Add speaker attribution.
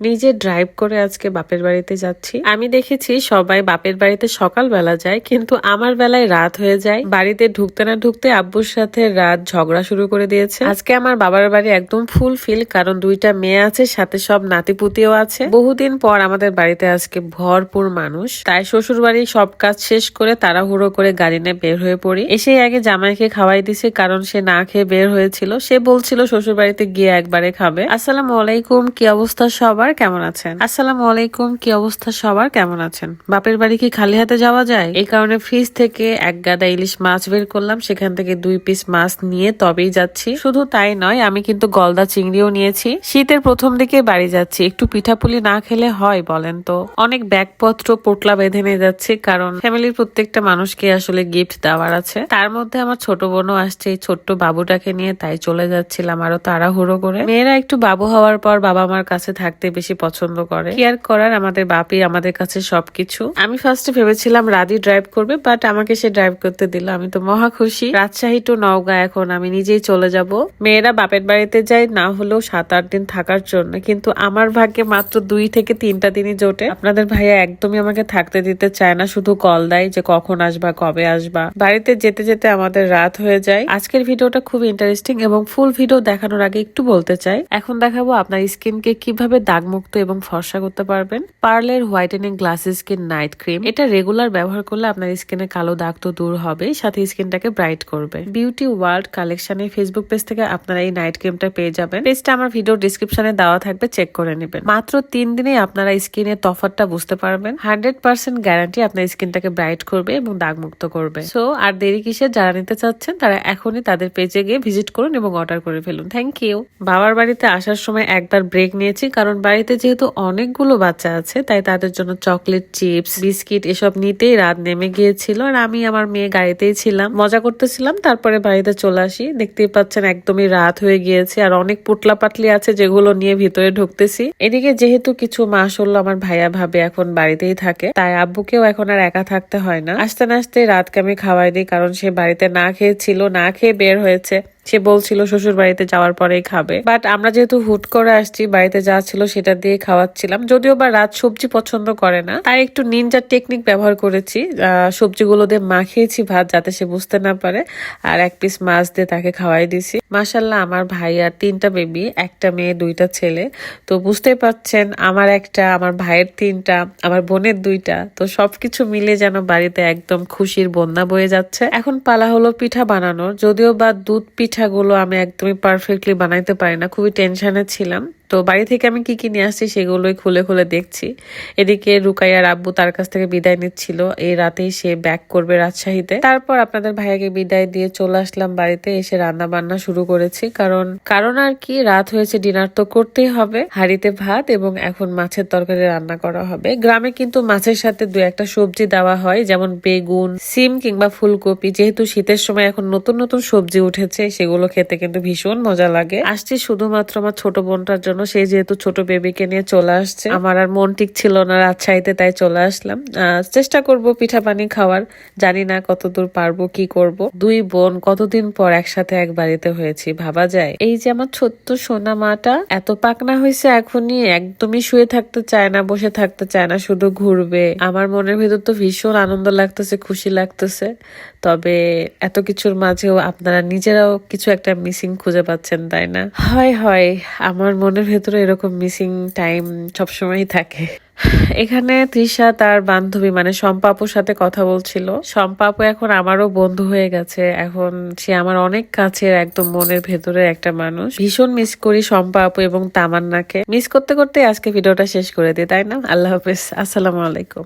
Speaker 1: নিজে ড্রাইভ করে আজকে বাপের বাড়িতে যাচ্ছি। আমি দেখেছি সবাই বাপের বাড়িতে সকালবেলা যায়, কিন্তু আমার বেলায় রাত হয়ে যায়। বাড়িতে ঢুকতে না ঢুকতে আব্বুর সাথে রাত ঝগড়া শুরু করে দিয়েছে। আজকে আমার বাবার বাড়ি একদম ফুল ফিল কারণ দুইটা মেয়ে আছে, সাথে সব নাতিপুতিও আছে। বহুদিন পর আমাদের বাড়িতে আজকে ভরপুর মানুষ। তাই শ্বশুর বাড়ি সব কাজ শেষ করে তাড়াহুড়ো করে গাড়ি নিয়ে বের হয়ে পড়ি। এসে আগে জামাইকে খাওয়াই দিছে, কারণ সে না খেয়ে বের হয়েছিল। সে বলছিল শ্বশুর বাড়িতে গিয়ে একবারে খাবে। আসসালামু আলাইকুম, কি অবস্থা সবার? কেমন আছেন? আসসালামু আলাইকুম, কি অবস্থা সবার? কেমন আছেন? বাপের বাড়ি কি খালি হাতে যাওয়া যায়? এই কারণে ফ্রিজ থেকে এক গাদা ইলিশ মাছ বের করলাম, সেখান থেকে দুই পিস মাছ নিয়ে তবেই যাচ্ছি। শুধু তাই নয়, আমি কিন্তু গলদা চিংড়িও নিয়েছি। শীতের প্রথম দিকে বাড়ি যাচ্ছি। একটু পিঠাপুলি না খেলে হয় বলেন তো। অনেক ব্যাগপত্র, পোটলা বেঁধে নিয়ে যাচ্ছি, কারণ ফ্যামিলির প্রত্যেকটা মানুষকে আসলে গিফট দেওয়ার আছে। তার মধ্যে আমার ছোট বোনও আসছে, এই ছোট্ট বাবুটাকে নিয়ে তাই চলে যাচ্ছিলাম আরও তাড়াহুড়ো করে। মেয়েরা একটু বাবু হওয়ার পর বাবা মার কাছে থাকতে বেশি পছন্দ করে। কেয়ার করার আমাদের বাপি আমাদের কাছে সবকিছু। আমি ফার্স্টে ভেবেছিলাম রাধি ড্রাইভ করবে বাট আমাকে সে ড্রাইভ করতে দিল। আমি তো মহা খুশি। রাজশাহী টু নওগাঁ এখন আমি নিজেই চলে যাব। মেয়েরা বাপের বাড়িতে যায় না হলেও সাত আট দিন থাকার জন্য। কিন্তু আমার ভাগ্যে মাত্র দুই থেকে তিনটা দিনই জোটে। আপনাদের ভাইয়া একদমই আমাকে থাকতে দিতে চায় না শুধু কল দেয় যে কখন আসবা কবে আসবা। বাড়িতে যেতে যেতে আমাদের রাত হয়ে যায়। আজকের ভিডিওটা খুব ইন্টারেস্টিং এবং ফুল ভিডিও দেখানোর আগে একটু বলতে চাই। এখন দেখাবো আপনার স্কিনকে কীভাবে দাগমুক্ত এবং ফর্সা করতে পারবেন। পার্লের whitening glass skin night cream. এটা রেগুলার ব্যবহার করলে আপনার স্কিনে কালো দাগ তো দূর হবে, সাথে স্কিনটাকে ব্রাইট করবে। বিউটি ওয়ার্ল্ড কালেকশনের ফেসবুক পেজ থেকে আপনারা এই নাইট ক্রিমটা পেয়ে যাবেন। পেজটা আমার ভিডিও ডিসক্রিপশনে দেওয়া থাকবে চেক করে নেবেন। মাত্র তিন দিনে আপনারা স্কিনের তফাতটা বুঝতে পারবেন। হান্ড্রেড পার্সেন্ট গ্যারান্টি আপনার স্কিনটাকে ব্রাইট করবে এবং দাগমুক্ত করবে। সো আর দেরি কিসে যারা নিতে চাচ্ছেন, তারা এখনই তাদের পেজে গিয়ে ভিজিট করুন এবং অর্ডার করে ফেলুন। থ্যাংক ইউ বাবার বাড়িতে আসার সময় একবার ব্রেক নিয়েছি, কারণ বাড়িতে যেহেতু অনেকগুলো বাচ্চা আছে, তাই তাদের জন্য চকলেট, চিপস, বিস্কিট এসব নিতেই রাত নেমে গিয়েছিল। আর আমি আমার মেয়ে গাড়িতেই ছিলাম। মজা করতেছিলাম, তারপরে বাড়িতে চলে আসি। দেখতেই পাচ্ছেন একদমই রাত হয়ে গিয়েছে, আর অনেক পুটলা পাটলি আছে যেগুলো নিয়ে ভিতরে ঢুকতেছি। এদিকে যেহেতু কিছু মাস হলো আমার ভাইয়া ভাবে এখন বাড়িতেই থাকে, তাই আব্বুকেও এখন আর একা থাকতে হয় না। আসতে না আসতে রাতকে আমি খাওয়াই দিই কারণ সে বাড়িতে না খেয়েছিল, না খেয়ে বের হয়েছে। সে বলছিল শ্বশুর বাড়িতে যাওয়ার পরেই খাবে। বাট আমরা যেহেতু হুট করে আসছি, বাড়িতে যা ছিল সেটা দিয়ে খাওয়াচ্ছিলাম। যদিও বা রাত সবজি পছন্দ করে না, তাই একটু নিনজার টেকনিক ব্যবহার করেছি। সবজিগুলো দিয়ে মাখিয়েছি ভাত যাতে সে বুঝতে না পারে, আর এক পিস মাছ দিয়ে তাকে খাওয়াই দিছি মাসাল্লাহ আমার ভাই আর তিনটা বেবি একটা মেয়ে, দুইটা ছেলে। তো বুঝতেই পাচ্ছেন আমার একটা, আমার ভাইয়ের তিনটা, আমার বোনের দুইটা। তো সবকিছু মিলে যেন বাড়িতে একদম খুশির বন্যা বয়ে যাচ্ছে। এখন পালা হলো পিঠা বানানোর, যদিও বা দুধ পিঠাগুলো আমি একদমই পারফেক্টলি বানাইতে পারি না খুবই টেনশনে ছিলাম। তো বাড়ি থেকে আমি কি কি নিয়ে আসছি সেগুলোই খুলে খুলে দেখছি। এদিকে রুকাইয়ার আব্বু তার কাছ থেকে বিদায় নিচ্ছিল। এই রাতেই সে ব্যাক করবে রাজশাহীতে। তারপর আপনাদের ভাইয়াকে বিদায় দিয়ে চলে আসলাম বাড়িতে, এসে রান্না বান্না শুরু করেছি। কারণ কারণ আর কি, রাত হয়েছে ডিনার তো করতেই হবে। হাঁড়িতে ভাত এবং এখন মাছের তরকারি রান্না করা হবে। গ্রামে কিন্তু মাছের সাথে দু একটা সবজি দেওয়া হয়, যেমন বেগুন, সিম কিংবা ফুলকপি। যেহেতু শীতের সময় এখন নতুন নতুন সবজি উঠেছে, সেগুলো খেতে কিন্তু ভীষণ মজা লাগে। আসছি শুধুমাত্র আমার ছোট বোনটার জন্য সে যেহেতু ছোট বেবিকে নিয়ে চলে আসছে। আমার আর মন ঠিক ছিল না রাজশাহীতে, তাই চলে আসলাম। চেষ্টা করব পিঠা পানি খাওয়ার। জানি না কতদূর পারব, কি করব। দুই বোন কতদিন পর একসাথে এক বাড়িতে হয়েছি, ভাবা যায়। এই যে আমার ছোট্ট সোনা মাটা, এত পাকনা হয়েছে এখনই, একদমই শুয়ে থাকতে চায় না, বসে থাকতে চায় না, শুধু ঘুরবে। আমার মনের ভিতর তো ভীষণ আনন্দ লাগতেছে, খুশি লাগতেছে। তবে এত কিছুর মাঝেও আপনারা নিজেরাও কিছু একটা মিসিং খুঁজে পাচ্ছেন, তাই না? হয় হয়, আমার মনের ভেতরে এরকম মিসিং টাইম সবসময়ই থাকে। এখানে তৃষা তার বান্ধবী মানে শম্পাপুর সাথে কথা বলছিল। শম্পাপু এখন আমারও বন্ধু হয়ে গেছে। এখন সে আমার অনেক কাছের, একদম মনের ভেতরে একটা মানুষ। ভীষণ মিস করি সম্পাপু এবং তামান্নাকে। মিস করতে করতে আজকে ভিডিওটা শেষ করে দিই, তাই না? আল্লাহ হাফেজ। আসসালামু আলাইকুম।